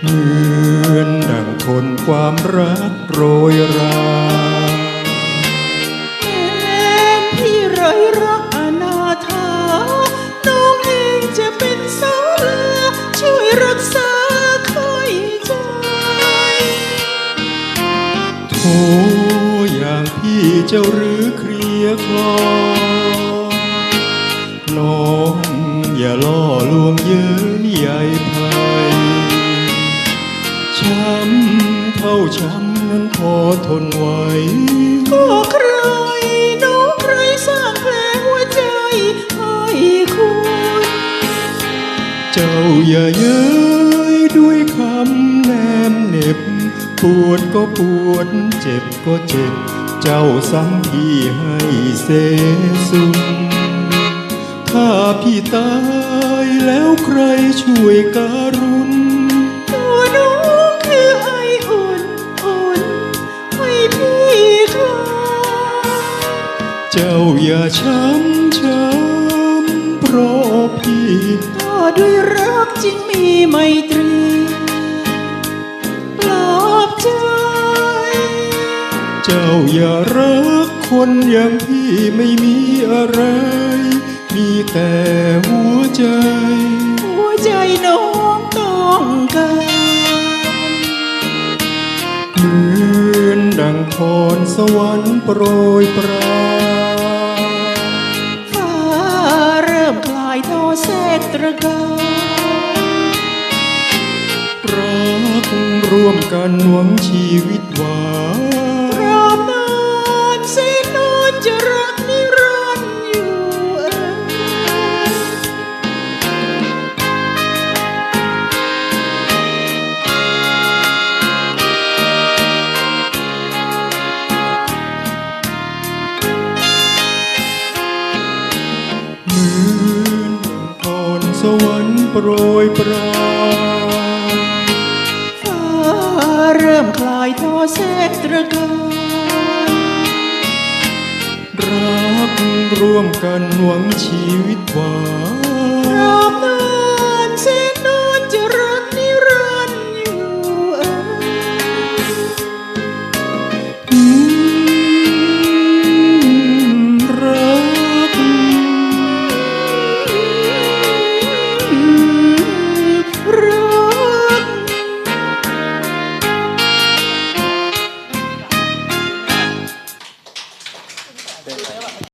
เหมือนดังคนความรักโรยราแม้พี่ไรรักอนาถาน้องเองจะเป็นสาหลักช่วยรักษาคอยใจโถอย่างพี่เจ้าหรือเคลียร์คลอ เท่าช้ำนั้นพอทนไหวก็ใครน้องใครสร้างแผลหัวใจให้คุณ เจ้าอย่าเย้ยด้วยคำแนมเหน็บ ปวดก็ปวดเจ็บก็เจ็บ เจ้าซ้ำพี่ให้เสสุมถ้าพี่ตายแล้วใครช่วยการุ จ้าอย่าช้ำช้ำเพราะพี่ก็ด้วยรักจริงมีไมตรีปลอบใจ เจ้าอย่ารักคนอย่างพี่ไม่มีอะไร มีแต่หัวใจ หัวใจน้องต้องการเหมือนดังพรสวรรค์โปรยปรานายทอแทรกตระการรักร่วมกันหวังชีวิตหวานรอมนานเส้นนอนจะรัก สวรรค์โปรยปรานฟ้าเริ่มคลายทอแทรกตระการรักร่วมกันหวังชีวิตหวาน